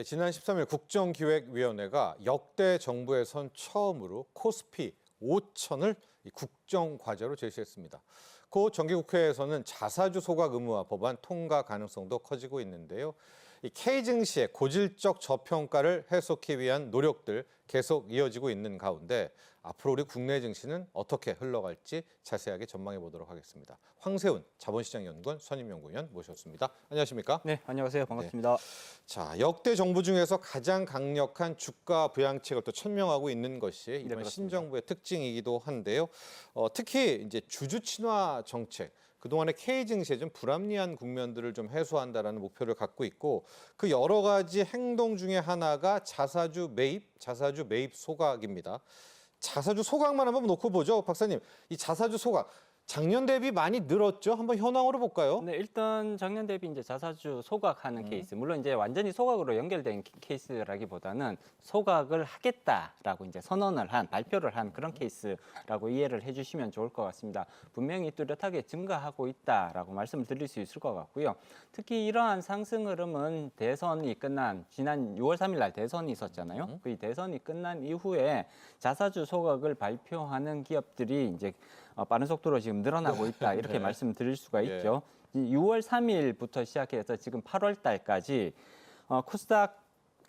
네, 지난 13일 국정기획위원회가 역대 정부에선 처음으로 코스피 5천을 국정과제로 제시했습니다. 고 정기국회에서는 자사주 소각 의무화 법안 통과 가능성도 커지고 있는데요. 이 K 증시의 고질적 저평가를 해소하기 위한 노력들 계속 이어지고 있는 가운데 앞으로 우리 국내 증시는 어떻게 흘러갈지 자세하게 전망해 보도록 하겠습니다. 황세훈 자본시장연구원 선임연구위원 모셨습니다. 안녕하십니까? 네, 안녕하세요. 반갑습니다. 자, 역대 정부 중에서 가장 강력한 주가 부양책을 또 천명하고 있는 것이 이번 그렇습니다. 신정부의 특징이기도 한데요. 어, 특히 이제 주주 친화 정책. 그동안의 K 증시에 좀 불합리한 국면들을 좀 해소한다라는 목표를 갖고 있고 그 여러 가지 행동 중에 하나가 자사주 매입, 자사주 매입 소각입니다. 자사주 소각만 한번 놓고 보죠, 박사님. 이 자사주 소각 작년 대비 많이 늘었죠? 한번 현황으로 볼까요? 네, 일단 작년 대비 이제 자사주 소각하는 음. 케이스. 물론 이제 완전히 소각으로 연결된 케- 케이스라기보다는 소각을 하겠다라고 이제 선언을 한 발표를 한 그런 케이스라고 이해를 해 주시면 좋을 것 같습니다. 분명히 뚜렷하게 증가하고 있다라고 말씀을 드릴 수 있을 것 같고요. 특히 이러한 상승 흐름은 대선이 끝난 지난 6월 3일 날 대선이 있었잖아요. 그이 대선이 끝난 이후에 자사주 소각을 발표하는 기업들이 이제 어, 빠른 속도로 지금 늘어나고 있다 이렇게 네. 말씀드릴 수가 예. 있죠. 이 6월 3일부터 시작해서 지금 8월 달까지 어, 코스닥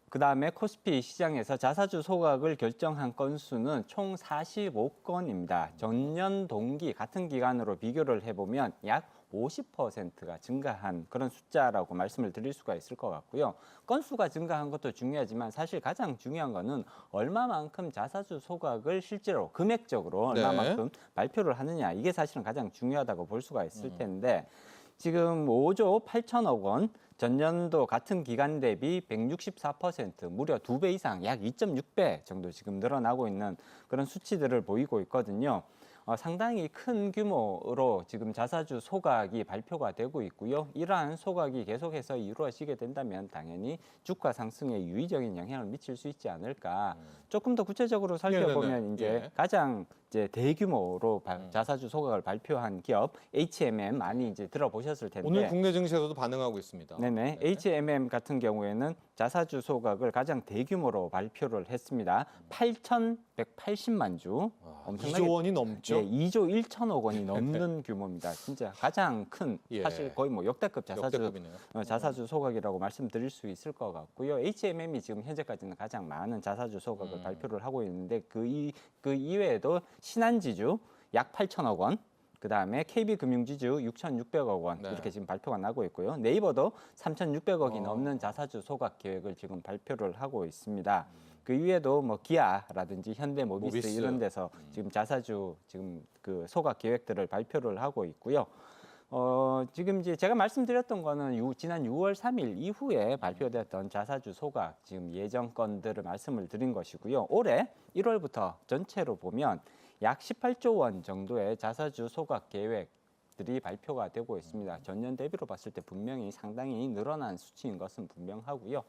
그다음에 코스피 시장에서 자사주 소각을 결정한 건수는 총 45건입니다. 전년 동기 같은 기간으로 비교를 해보면 약 50%가 증가한 그런 숫자라고 말씀을 드릴 수가 있을 것 같고요. 건수가 증가한 것도 중요하지만 사실 가장 중요한 거는 얼마만큼 자사주 소각을 실제로 금액적으로 네. 얼마만큼 발표를 하느냐 이게 사실은 가장 중요하다고 볼 수가 있을 텐데 지금 5조 8천억 원 전년도 같은 기간 대비 164% 무려 두 배 이상 약 2.6배 정도 지금 늘어나고 있는 그런 수치들을 보이고 있거든요. 어, 상당히 큰 규모로 지금 자사주 소각이 발표가 되고 있고요. 이러한 소각이 계속해서 이루어지게 된다면 당연히 주가 상승에 유의적인 영향을 미칠 수 있지 않을까. 조금 더 구체적으로 살펴보면 네네네. 이제 예. 가장 이제 대규모로 바- 자사주 소각을 발표한 기업 H&M 많이 이제 들어보셨을 텐데 오늘 국내 증시에서도 반응하고 있습니다. 네네. H&M 같은 경우에는 자사주 소각을 가장 대규모로 발표를 했습니다. 8,180만 주. 와, 엄청나게 2조 원이 넘죠? 네, 2조 1천억 원이 넘는 규모입니다. 진짜 가장 큰 예. 사실 거의 뭐 역대급 자사주 역대급이네요. 어, 자사주 소각이라고 말씀드릴 수 있을 것 같고요. H&M이 지금 현재까지는 가장 많은 자사주 소각을 음. 발표를 하고 있는데 그, 이, 그 이외에도 신한지주 약 8천억 원, 그 다음에 KB금융지주 6,600억 원 네. 이렇게 지금 발표가 나고 있고요. 네이버도 3,600억이 어. 넘는 자사주 소각 계획을 지금 발표를 하고 있습니다. 그 이외에도 뭐 기아라든지 현대모비스 모비스. 이런 데서 지금 자사주 지금 그 소각 계획들을 발표를 하고 있고요. 어, 지금 이제 제가 말씀드렸던 거는 유, 지난 6월 3일 이후에 발표됐던 자사주 소각 지금 예정 건들을 말씀을 드린 것이고요. 올해 1월부터 전체로 보면 약 18조 원 정도의 자사주 소각 계획 들이 발표가 되고 있습니다. 전년 대비로 봤을 때 분명히 상당히 늘어난 수치인 것은 분명하고요.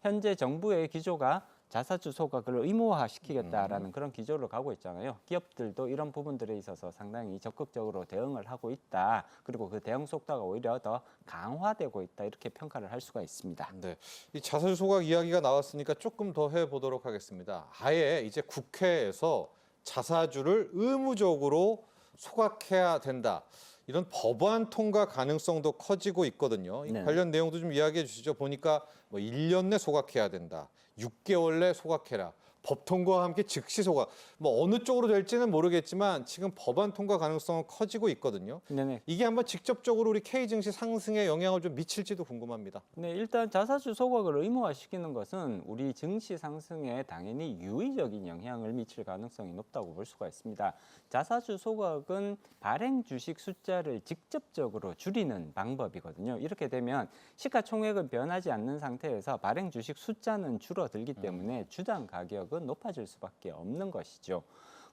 현재 정부의 기조가 자사주 소각을 의무화시키겠다라는 그런 기조를 가고 있잖아요. 기업들도 이런 부분들에 있어서 상당히 적극적으로 대응을 하고 있다. 그리고 그 대응 속도가 오히려 더 강화되고 있다. 이렇게 평가를 할 수가 있습니다. 네. 이 자사주 소각 이야기가 나왔으니까 조금 더 해보도록 하겠습니다. 아예 이제 국회에서 자사주를 의무적으로 소각해야 된다. 이런 법안 통과 가능성도 커지고 있거든요. 이 네. 관련 내용도 좀 이야기해 주시죠. 보니까 뭐 1년 내 소각해야 된다. 6개월 내 소각해라. 법 통과와 함께 즉시 소각. 뭐 어느 쪽으로 될지는 모르겠지만 지금 법안 통과 가능성은 커지고 있거든요. 네네. 이게 한번 직접적으로 우리 K 증시 상승에 영향을 좀 미칠지도 궁금합니다. 네, 일단 자사주 소각을 의무화시키는 것은 우리 증시 상승에 당연히 유의적인 영향을 미칠 가능성이 높다고 볼 수가 있습니다. 자사주 소각은 발행 주식 숫자를 직접적으로 줄이는 방법이거든요. 이렇게 되면 시가총액은 변하지 않는 상태에서 발행 주식 숫자는 줄어들기 때문에 주당 가격은 높아질 수밖에 없는 것이죠.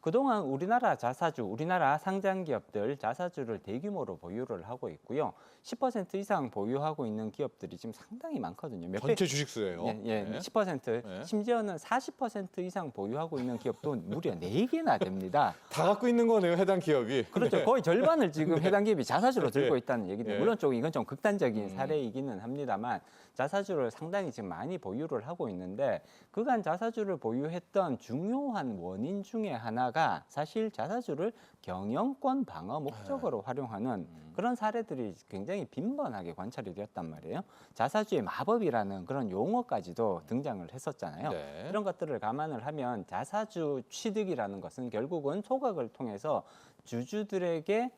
그동안 우리나라 자사주, 우리나라 상장 기업들 자사주를 대규모로 보유를 하고 있고요. 10% 이상 보유하고 있는 기업들이 지금 상당히 많거든요. 몇 배- 전체 주식수예요. 예, 예, 네. 10% 네. 심지어는 40% 이상 보유하고 있는 기업도 무려 4개나 됩니다. 다 갖고 있는 거네요, 해당 기업이. 그렇죠. 거의 절반을 지금 해당 기업이 자사주로 들고 있다는 얘기인데 예. 물론 좀 이건 좀 극단적인 음. 사례이기는 합니다만 자사주를 상당히 지금 많이 보유를 하고 있는데 그간 자사주를 보유했던 중요한 원인 중에 하나 가 사실 자사주를 경영권 방어 목적으로 활용하는 그런 사례들이 굉장히 빈번하게 관찰이 되었단 말이에요. 자사주의 마법이라는 그런 용어까지도 등장을 했었잖아요. 네. 이런 것들을 감안을 하면 자사주 취득이라는 것은 결국은 소각을 통해서 주주들에게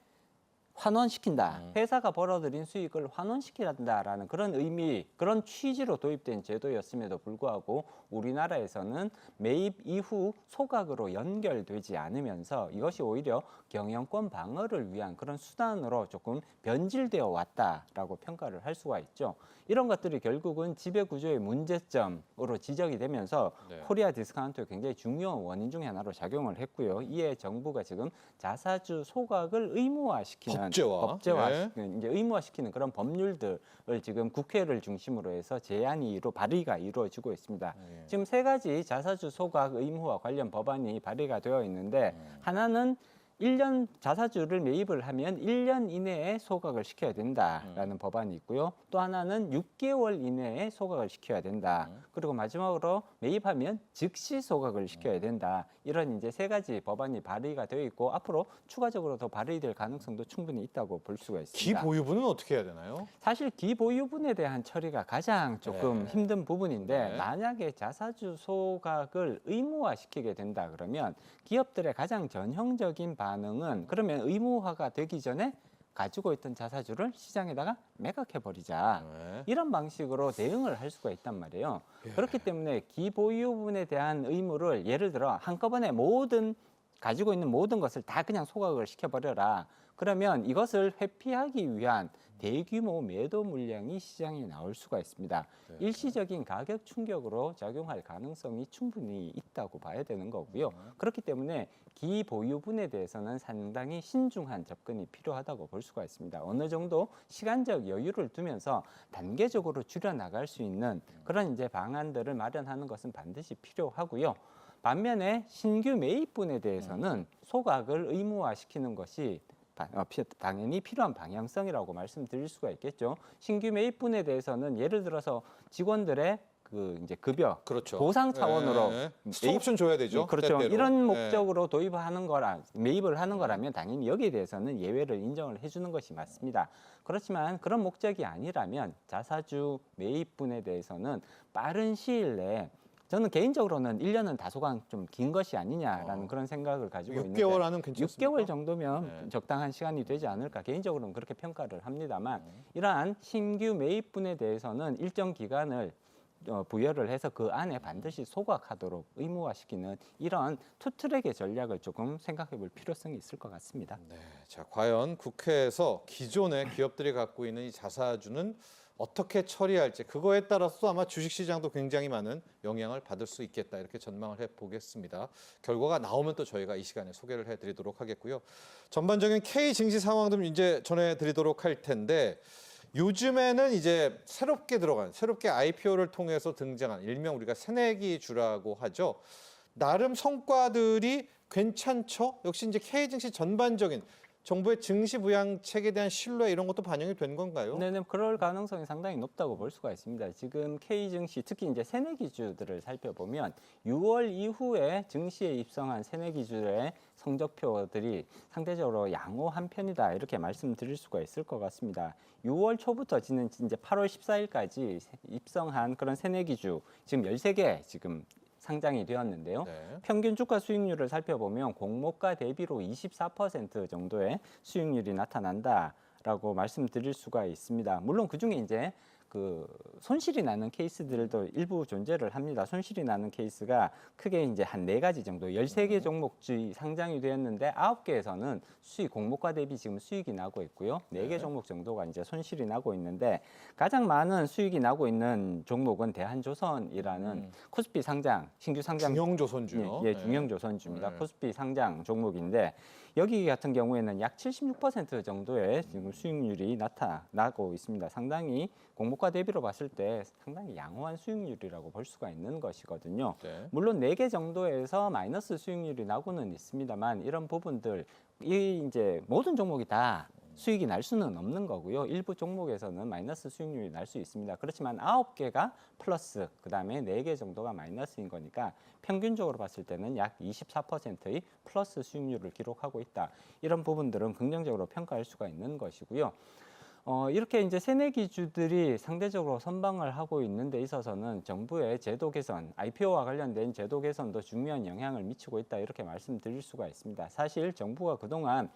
환원시킨다. 음. 회사가 벌어들인 수익을 환원시킨다라는 그런 의미, 그런 취지로 도입된 제도였음에도 불구하고 우리나라에서는 매입 이후 소각으로 연결되지 않으면서 이것이 오히려 경영권 방어를 위한 그런 수단으로 조금 변질되어 왔다라고 평가를 할 수가 있죠. 이런 것들이 결국은 지배 구조의 문제점으로 지적이 되면서 네. 코리아 디스카운트의 굉장히 중요한 원인 중에 하나로 작용을 했고요. 이에 정부가 지금 자사주 소각을 의무화시키는 법제화. 법제화 예. 이제 의무화시키는 그런 법률들을 지금 국회를 중심으로 해서 제안이 이루 발의가 이루어지고 있습니다. 예. 지금 세 가지 자사주 소각 의무화 관련 법안이 발의가 되어 있는데 음. 하나는 1년 자사주를 매입을 하면 1년 이내에 소각을 시켜야 음. 된다라는 법안이 있고요. 또 하나는 6개월 이내에 소각을 시켜야 된다. 음. 그리고 마지막으로 매입하면 즉시 소각을 시켜야 된다. 이런 이제 세 가지 법안이 발의가 되어 있고 앞으로 추가적으로 더 발의될 가능성도 충분히 있다고 볼 수가 있습니다. 기보유분은 어떻게 해야 되나요? 사실 기보유분에 대한 처리가 가장 조금 네. 힘든 부분인데 네. 만약에 자사주 소각을 의무화시키게 된다 그러면 기업들의 가장 전형적인 반응은 그러면 의무화가 되기 전에 가지고 있던 자사주를 시장에다가 매각해 버리자. 네. 이런 방식으로 대응을 할 수가 있단 말이에요. 예. 그렇기 때문에 기보유분에 대한 의무를 예를 들어 한꺼번에 모든 가지고 있는 모든 것을 다 그냥 소각을 시켜버려라. 그러면 이것을 회피하기 위한 대규모 매도 물량이 시장에 나올 수가 있습니다. 네. 일시적인 가격 충격으로 작용할 가능성이 충분히 있다고 봐야 되는 거고요. 그렇기 때문에 기 보유분에 대해서는 상당히 신중한 접근이 필요하다고 볼 수가 있습니다. 어느 정도 시간적 여유를 두면서 단계적으로 줄여 나갈 수 있는 그런 이제 방안들을 마련하는 것은 반드시 필요하고요. 반면에 신규 매입분에 대해서는 소각을 의무화시키는 것이 당연히 필요한 방향성이라고 말씀드릴 수가 있겠죠. 신규 매입분에 대해서는 예를 들어서 직원들의 그 이제 급여 그렇죠. 보상 차원으로 네. 매입- 스톡옵션 줘야 되죠. 그렇죠. 때때로. 이런 네. 목적으로 도입하는 거라 매입을 하는 거라면 당연히 여기에 대해서는 예외를 인정을 해주는 것이 맞습니다. 그렇지만 그런 목적이 아니라면 자사주 매입분에 대해서는 빠른 시일 내에 저는 개인적으로는 1년은 다소간 좀 긴 것이 아니냐라는 어. 그런 생각을 가지고 6개월 있는데 하는 괜찮습니까? 6개월 정도면 네. 적당한 시간이 되지 않을까 개인적으로는 그렇게 평가를 합니다만 음. 이러한 신규 매입분에 대해서는 일정 기간을 어, 부여를 해서 그 안에 반드시 소각하도록 의무화시키는 이런 투트랙의 전략을 조금 생각해 볼 필요성이 있을 것 같습니다. 네, 자 과연 국회에서 기존의 기업들이 갖고 있는 이 자사주는 어떻게 처리할지 그거에 따라서 아마 주식시장도 굉장히 많은 영향을 받을 수 있겠다 이렇게 전망을 해 보겠습니다. 결과가 나오면 또 저희가 이 시간에 소개를 해드리도록 하겠고요. 전반적인 K 증시 상황도 이제 전해드리도록 할 텐데 요즘에는 이제 새롭게 들어간 새롭게 IPO를 통해서 등장한 일명 우리가 새내기 주라고 하죠. 나름 성과들이 괜찮죠. 역시 이제 K 증시 전반적인 정부의 증시 부양 책에 대한 신뢰 이런 것도 반영이 된 건가요? 네, 네, 그럴 가능성이 상당히 높다고 볼 수가 있습니다. 지금 K 증시 특히 이제 새내기주들을 살펴보면 6월 이후에 증시에 입성한 새내기주의 성적표들이 상대적으로 양호한 편이다 이렇게 말씀드릴 수가 있을 것 같습니다. 6월 초부터 지는 이제 8월 14일까지 입성한 그런 새내기주 지금 13개 지금 상장이 되었는데요. 네. 평균 주가 수익률을 살펴보면 공모가 대비로 24% 정도의 수익률이 나타난다라고 말씀드릴 수가 있습니다. 물론 그 중에 이제 그 손실이 나는 케이스들도 일부 존재를 합니다. 손실이 나는 케이스가 크게 이제 한 네 가지 정도, 13개 종목주의 상장이 되었는데 아홉 개에서는 수익 공모가 대비 지금 수익이 나고 있고요. 네 개 종목 정도가 이제 손실이 나고 있는데 가장 많은 수익이 나고 있는 종목은 대한조선이라는 음. 코스피 상장 신규 상장 중형조선주요. 예, 예 네. 중형조선주입니다. 네. 코스피 상장 종목인데 여기 같은 경우에는 약 76% 정도의 지금 수익률이 나타나고 있습니다. 상당히 공모가 대비로 봤을 때 상당히 양호한 수익률이라고 볼 수가 있는 것이거든요. 네. 물론 네 개 정도에서 마이너스 수익률이 나고는 있습니다만 이런 부분들 이 이제 모든 종목이 다 수익이 날 수는 없는 거고요. 일부 종목에서는 마이너스 수익률이 날 수 있습니다. 그렇지만 아홉 개가 플러스 그 다음에 네 개 정도가 마이너스인 거니까 평균적으로 봤을 때는 약 24%의 플러스 수익률을 기록하고 있다. 이런 부분들은 긍정적으로 평가할 수가 있는 것이고요. 어, 이렇게 이제 새내기주들이 상대적으로 선방을 하고 있는 데 있어서는 정부의 제도 개선, IPO와 관련된 제도 개선도 중요한 영향을 미치고 있다 이렇게 말씀드릴 수가 있습니다. 사실 정부가 그동안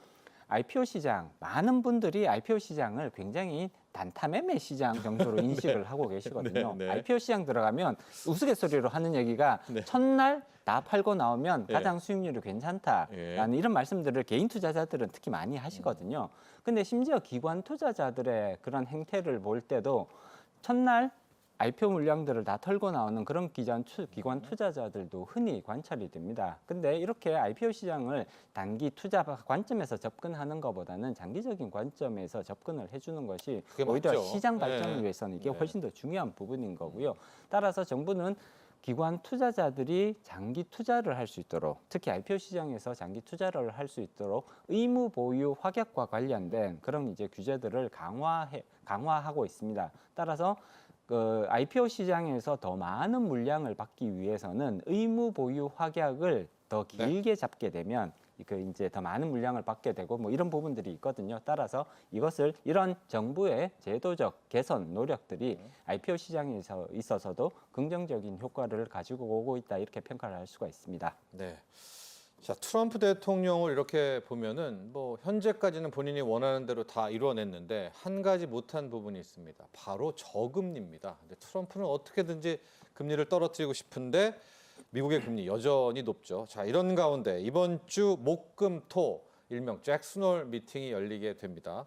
IPO 시장 많은 분들이 IPO 시장을 굉장히 단타 매매 시장 정도로 인식을 하고 계시거든요. 네, 네. IPO 시장 들어가면 우스갯소리로 하는 얘기가 네. 첫날 다 팔고 나오면 예. 가장 수익률이 괜찮다라는 예. 이런 말씀들을 개인 투자자들은 특히 많이 하시거든요. 근데 심지어 기관 투자자들의 그런 행태를 볼 때도 첫날 IPO 물량들을 다 털고 나오는 그런 기관, 투, 기관 투자자들도 흔히 관찰이 됩니다. 근데 이렇게 IPO 시장을 단기 투자 관점에서 접근하는 것보다는 장기적인 관점에서 접근을 해주는 것이 오히려 맞죠. 시장 발전을 네. 위해서는 이게 네. 훨씬 더 중요한 부분인 거고요. 따라서 정부는 기관 투자자들이 장기 투자를 할 수 있도록 특히 IPO 시장에서 장기 투자를 할 수 있도록 의무 보유 확약과 관련된 그런 이제 규제들을 강화해 강화하고 있습니다. 따라서 그 IPO 시장에서 더 많은 물량을 받기 위해서는 의무 보유 확약을 더 네. 길게 잡게 되면 그 이제 더 많은 물량을 받게 되고 뭐 이런 부분들이 있거든요. 따라서 이것을 이런 정부의 제도적 개선 노력들이 IPO 시장에서 있어서도 긍정적인 효과를 가지고 오고 있다 이렇게 평가를 할 수가 있습니다. 네. 자, 트럼프 대통령을 이렇게 보면은 뭐 현재까지는 본인이 원하는 대로 다 이루어냈는데 한 가지 못한 부분이 있습니다. 바로 저금리입니다. 근데 트럼프는 어떻게든지 금리를 떨어뜨리고 싶은데 미국의 금리 여전히 높죠. 자, 이런 가운데 이번 주 목금토 일명 잭슨홀 미팅이 열리게 됩니다.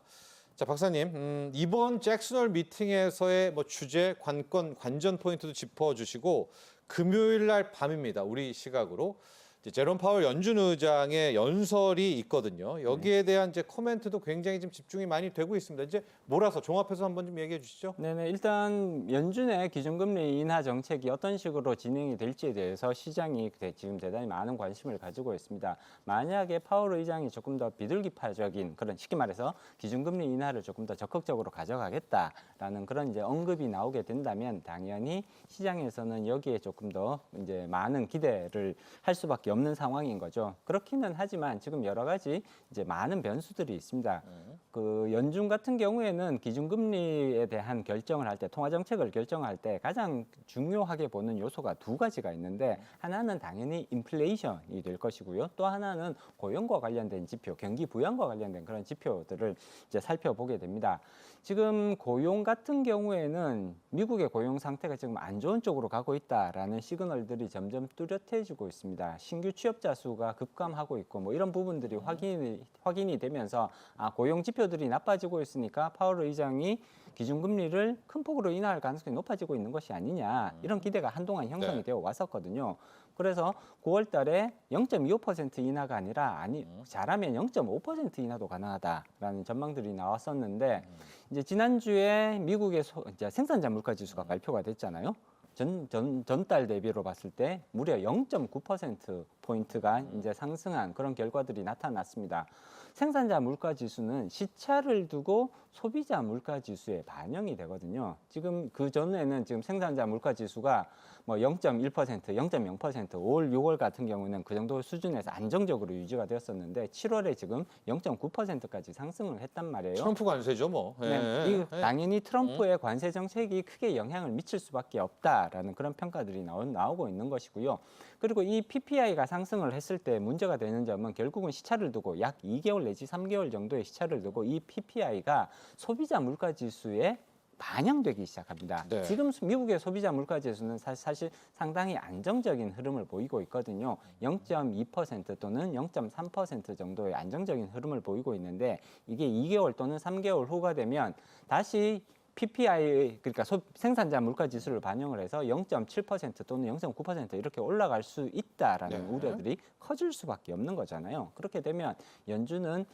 자, 박사님, 음, 이번 잭슨홀 미팅에서의 뭐 주제, 관건, 관전 포인트도 짚어주시고 금요일 날 밤입니다. 우리 시각으로 이 제 제롬 파월 연준 의장의 연설이 있거든요. 여기에 대한 이제 코멘트도 굉장히 좀 집중이 많이 되고 있습니다. 이제 몰아서 종합해서 한번 좀 얘기해 주시죠. 네네 일단 연준의 기준금리 인하 정책이 어떤 식으로 진행이 될지에 대해서 시장이 대- 지금 대단히 많은 관심을 가지고 있습니다. 만약에 파월 의장이 조금 더 비둘기파적인 그런 쉽게 말해서 기준금리 인하를 조금 더 적극적으로 가져가겠다라는 그런 이제 언급이 나오게 된다면 당연히 시장에서는 여기에 조금 더 이제 많은 기대를 할 수밖에 없는 상황인 거죠. 그렇기는 하지만 지금 여러 가지 이제 많은 변수들이 있습니다. 그 연준 같은 경우에는 기준금리에 대한 결정을 할 때 통화 정책을 결정할 때 가장 중요하게 보는 요소가 두 가지가 있는데 하나는 당연히 인플레이션이 될 것이고요. 또 하나는 고용과 관련된 지표, 경기 부양과 관련된 그런 지표들을 이제 살펴보게 됩니다. 지금 고용 같은 경우에는 미국의 고용 상태가 지금 안 좋은 쪽으로 가고 있다라는 시그널들이 점점 뚜렷해지고 있습니다. 신규 취업자 수가 급감하고 있고 뭐 이런 부분들이 확인이 확인이 되면서 아 고용 지표들이 나빠지고 있으니까 파월 의장이 기준금리를 큰 폭으로 인하할 가능성이 높아지고 있는 것이 아니냐 이런 기대가 한동안 형성이 네. 되어 왔었거든요. 그래서 9월 달에 0.25% 인하가 아니라 아니 잘하면 0.5% 인하도 가능하다라는 전망들이 나왔었는데 이제 지난주에 미국의 소, 이제 생산자 물가 지수가 발표가 됐잖아요. 전, 전, 전달 대비로 봤을 때 무려 0.9% 포인트가 이제 상승한 그런 결과들이 나타났습니다. 생산자 물가 지수는 시차를 두고 소비자 물가 지수에 반영이 되거든요. 지금 그 전에는 지금 생산자 물가 지수가 뭐 0.1%, 0.0%, 5월, 6월 같은 경우는 그 정도 수준에서 안정적으로 유지가 되었었는데 7월에 지금 0.9%까지 상승을 했단 말이에요. 트럼프 관세죠, 뭐. 네, 예. 이 예. 당연히 트럼프의 관세 정책이 크게 영향을 미칠 수밖에 없다라는 그런 평가들이 나오, 나오고 있는 것이고요. 그리고 이 PPI가 상승을 했을 때 문제가 되는 점은 결국은 시차를 두고 약 2개월 내지 3개월 정도의 시차를 두고 이 PPI가 소비자 물가 지수에 반영되기 시작합니다. 네. 지금 미국의 소비자 물가 지수는 사- 사실 상당히 안정적인 흐름을 보이고 있거든요. 0.2% 또는 0.3% 정도의 안정적인 흐름을 보이고 있는데 이게 2개월 또는 3개월 후가 되면 다시 PPI 그러니까 소- 생산자 물가 지수를 반영을 해서 0.7% 또는 0.9% 이렇게 올라갈 수 있다라는 네. 우려들이 커질 수밖에 없는 거잖아요. 그렇게 되면 연준은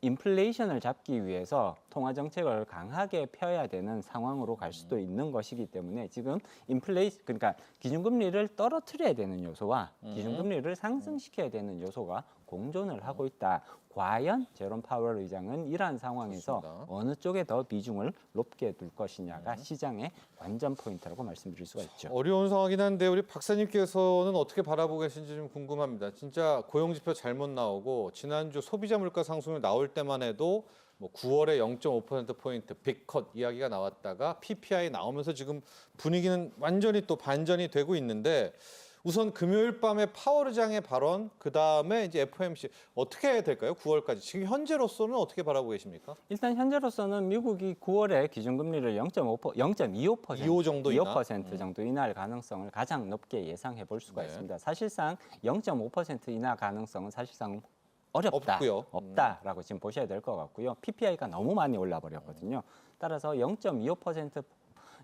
인플레이션을 잡기 위해서 통화 정책을 강하게 펴야 되는 상황으로 갈 수도 있는 것이기 때문에 지금 인플레이 그러니까 기준금리를 떨어뜨려야 되는 요소와 기준금리를 상승시켜야 되는 요소가 공존을 하고 있다. 과연 제롬 파월 의장은 이러한 상황에서 좋습니다. 어느 쪽에 더 비중을 높게 둘 것이냐가 시장의 관전 포인트라고 말씀드릴 수가 있죠. 어려운 상황이긴 한데 우리 박사님께서는 어떻게 바라보고 계신지 좀 궁금합니다. 진짜 고용 지표 잘못 나오고 지난주 소비자 물가 상승률 나올 때만 해도 뭐 9월에 0.5% 포인트 빅컷 이야기가 나왔다가 PPI 나오면서 지금 분위기는 완전히 또 반전이 되고 있는데 우선 금요일 밤에 파월 의장의 발언 그 다음에 이제 FOMC 어떻게 해야 될까요? 9월까지 지금 현재로서는 어떻게 바라보고 계십니까? 일단 현재로서는 미국이 9월에 기준금리를 0.5% 0.25% 25 정도 인하? 25% 정도 인하할 가능성을 가장 높게 예상해 볼 수가 네. 있습니다. 사실상 0.5% 인하 가능성은 사실상 어렵다. 없고요. 없다라고 지금 보셔야 될 것 같고요. PPI가 너무 많이 올라 버렸거든요. 따라서 0.25%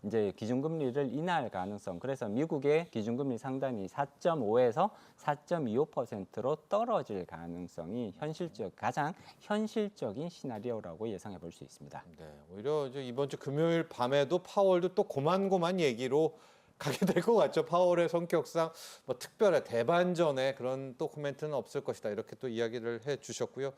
이제 기준금리를 인하할 가능성. 그래서 미국의 기준금리 상단이 4.5에서 4.25%로 떨어질 가능성이 현실적 가장 현실적인 시나리오라고 예상해 볼 수 있습니다. 네, 오히려 이제 이번 주 금요일 밤에도 파월도 또 고만고만 얘기로 가게 될 것 같죠. 파월의 성격상 뭐 특별한 대반전의 그런 또 코멘트는 없을 것이다. 이렇게 또 이야기를 해 주셨고요.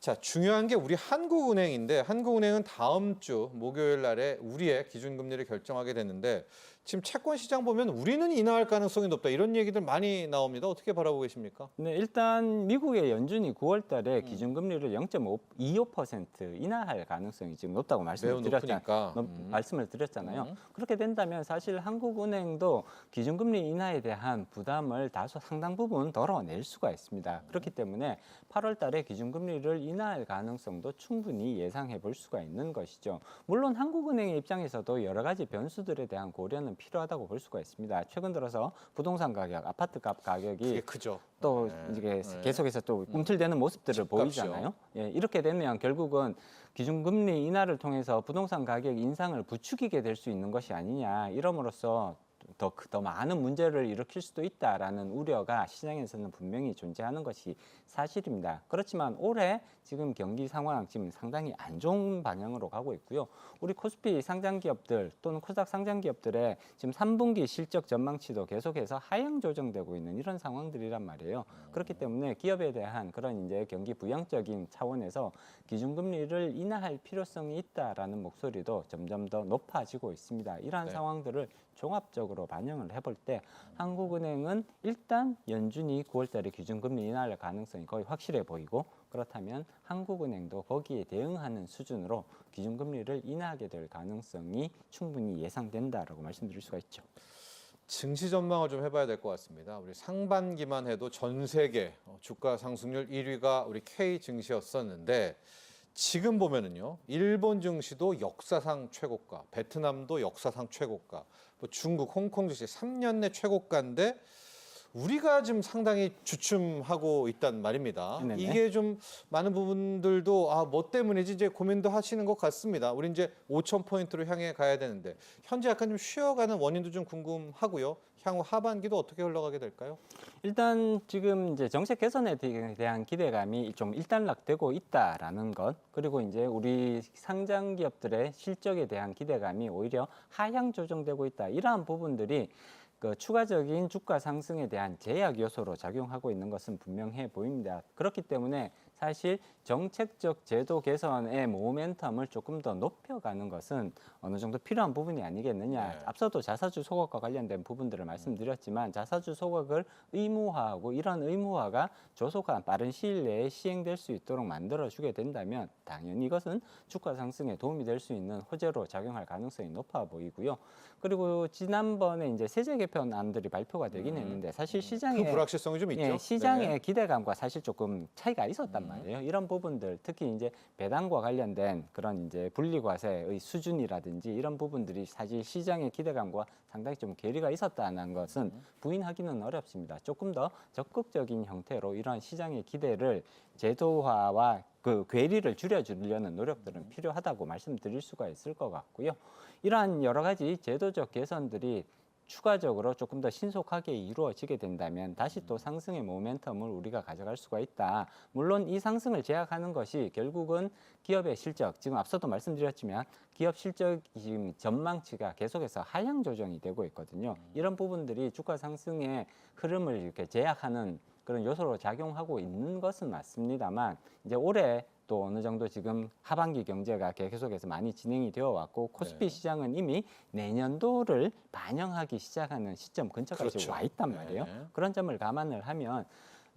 자, 중요한 게 우리 한국은행인데 한국은행은 다음 주 목요일 날에 우리의 기준금리를 결정하게 되는데 지금 채권 시장 보면 우리는 인하할 가능성이 높다. 이런 얘기들 많이 나옵니다. 어떻게 바라보고 계십니까? 네, 일단 미국의 연준이 9월 달에 음. 기준 금리를 0.25% 인하할 가능성이 지금 높다고 말씀을 드렸잖아요. 음. 말씀을 드렸잖아요. 음. 그렇게 된다면 사실 한국은행도 기준 금리 인하에 대한 부담을 다소 상당 부분 덜어낼 수가 있습니다. 그렇기 때문에 8월 달에 기준 금리를 인하할 가능성도 충분히 예상해 볼 수가 있는 것이죠. 물론 한국은행의 입장에서도 여러 가지 변수들에 대한 고려는 필요하다고 볼 수가 있습니다. 최근 들어서 부동산 가격, 아파트 값 가격이 크죠. 또 네. 이게 네. 계속해서 또 꿈틀대는 모습들을 집값이요. 보이잖아요. 예, 이렇게 되면 결국은 기준금리 인하를 통해서 부동산 가격 인상을 부추기게 될 수 있는 것이 아니냐 이러므로써 더, 크- 더 많은 문제를 일으킬 수도 있다라는 우려가 시장에서는 분명히 존재하는 것이 사실입니다. 그렇지만 올해 지금 경기 상황 지금 상당히 안 좋은 방향으로 가고 있고요. 우리 코스피 상장 기업들 또는 코스닥 상장 기업들의 지금 3분기 실적 전망치도 계속해서 하향 조정되고 있는 이런 상황들이란 말이에요. 그렇기 때문에 기업에 대한 그런 이제 경기 부양적인 차원에서 기준금리를 인하할 필요성이 있다라는 목소리도 점점 더 높아지고 있습니다. 이러한 네. 상황들을 종합적으로 반영을 해볼 때 한국은행은 일단 연준이 9월달에 기준금리 인하할 가능성이 거의 확실해 보이고 그렇다면 한국은행도 거기에 대응하는 수준으로 기준금리를 인하하게 될 가능성이 충분히 예상된다라고 말씀드릴 수가 있죠. 증시 전망을 좀 해봐야 될 것 같습니다. 우리 상반기만 해도 전 세계 어, 주가 상승률 1위가 우리 K 증시였었는데 지금 보면은요, 일본 증시도 역사상 최고가, 베트남도 역사상 최고가, 뭐 중국, 홍콩 증시 3년 내 최고가인데 우리가 지금 상당히 주춤하고 있단 말입니다. 네네. 이게 좀 많은 부분들도 아 뭐 때문이지 이제 고민도 하시는 것 같습니다. 우리 이제 5천 포인트로 향해 가야 되는데 현재 약간 좀 쉬어가는 원인도 좀 궁금하고요. 향후 하반기도 어떻게 흘러가게 될까요? 일단 지금 이제 정책 개선에 대- 대한 기대감이 좀 일단락되고 있다라는 것 그리고 이제 우리 상장 기업들의 실적에 대한 기대감이 오히려 하향 조정되고 있다 이러한 부분들이 그 추가적인 주가 상승에 대한 제약 요소로 작용하고 있는 것은 분명해 보입니다. 그렇기 때문에 사실 정책적 제도 개선의 모멘텀을 조금 더 높여가는 것은 어느 정도 필요한 부분이 아니겠느냐. 네. 앞서도 자사주 소각과 관련된 부분들을 말씀드렸지만 자사주 소각을 의무화하고 이런 의무화가 조속한 빠른 시일 내에 시행될 수 있도록 만들어주게 된다면 당연히 이것은 주가 상승에 도움이 될 수 있는 호재로 작용할 가능성이 높아 보이고요. 그리고 지난번에 이제 세제 개편안들이 발표가 되긴 했는데 사실 그 시장에 불확실성이 좀 있죠. 예, 시장의 네. 기대감과 사실 조금 차이가 있었단 음. 말이에요. 이런 부분들 특히 이제 배당과 관련된 그런 이제 분리과세의 수준이라든지 이런 부분들이 사실 시장의 기대감과 상당히 좀 괴리가 있었다는 것은 음. 부인하기는 어렵습니다. 조금 더 적극적인 형태로 이러한 시장의 기대를 제도화와 그 괴리를 줄여주려는 노력들은 필요하다고 말씀드릴 수가 있을 것 같고요. 이러한 여러 가지 제도적 개선들이 추가적으로 조금 더 신속하게 이루어지게 된다면 다시 또 상승의 모멘텀을 우리가 가져갈 수가 있다. 물론 이 상승을 제약하는 것이 결국은 기업의 실적, 지금 앞서도 말씀드렸지만 기업 실적 지금 전망치가 계속해서 하향 조정이 되고 있거든요. 이런 부분들이 주가 상승의 흐름을 이렇게 제약하는 그런 요소로 작용하고 있는 것은 맞습니다만 이제 올해 또 어느 정도 지금 하반기 경제가 계속해서 많이 진행이 되어 왔고 코스피 네. 시장은 이미 내년도를 반영하기 시작하는 시점 근처까지 그렇죠. 와 있단 말이에요. 네. 그런 점을 감안을 하면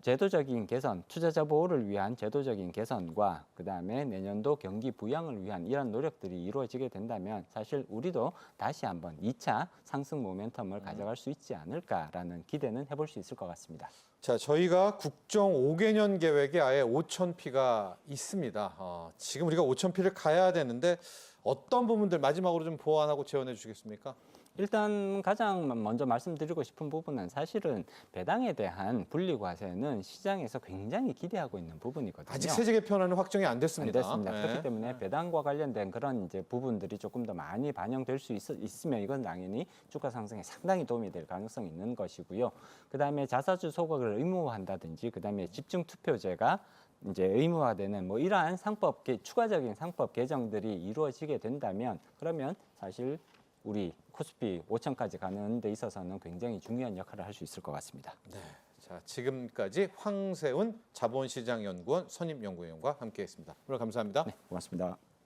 제도적인 개선, 투자자 보호를 위한 제도적인 개선과 그 다음에 내년도 경기 부양을 위한 이런 노력들이 이루어지게 된다면 사실 우리도 다시 한번 2차 상승 모멘텀을 가져갈 수 있지 않을까라는 기대는 해볼 수 있을 것 같습니다. 자, 저희가 국정 5개년 계획에 아예 5천 피가 있습니다. 어, 지금 우리가 5천 피를 가야 되는데 어떤 부분들 마지막으로 좀 보완하고 재원해 주시겠습니까? 일단 가장 먼저 말씀드리고 싶은 부분은 사실은 배당에 대한 분리과세는 시장에서 굉장히 기대하고 있는 부분이거든요. 아직 세제 개편안은 확정이 안안 됐습니다. 됐습니다. 네. 그렇기 때문에 배당과 관련된 그런 이제 부분들이 조금 더 많이 반영될 수 있, 있으면 이건 당연히 주가 상승에 상당히 도움이 될 가능성이 있는 것이고요. 그다음에 자사주 소각을 의무화한다든지 그다음에 집중 투표제가 이제 의무화되는 뭐 이러한 상법 개, 추가적인 상법 개정들이 이루어지게 된다면 그러면 사실 우리 코스피 5천까지 가는 데 있어서는 굉장히 중요한 역할을 할 수 있을 것 같습니다. 네. 자, 지금까지 황세훈 자본시장연구원 선임연구위원과 함께했습니다. 오늘 감사합니다. 네, 고맙습니다.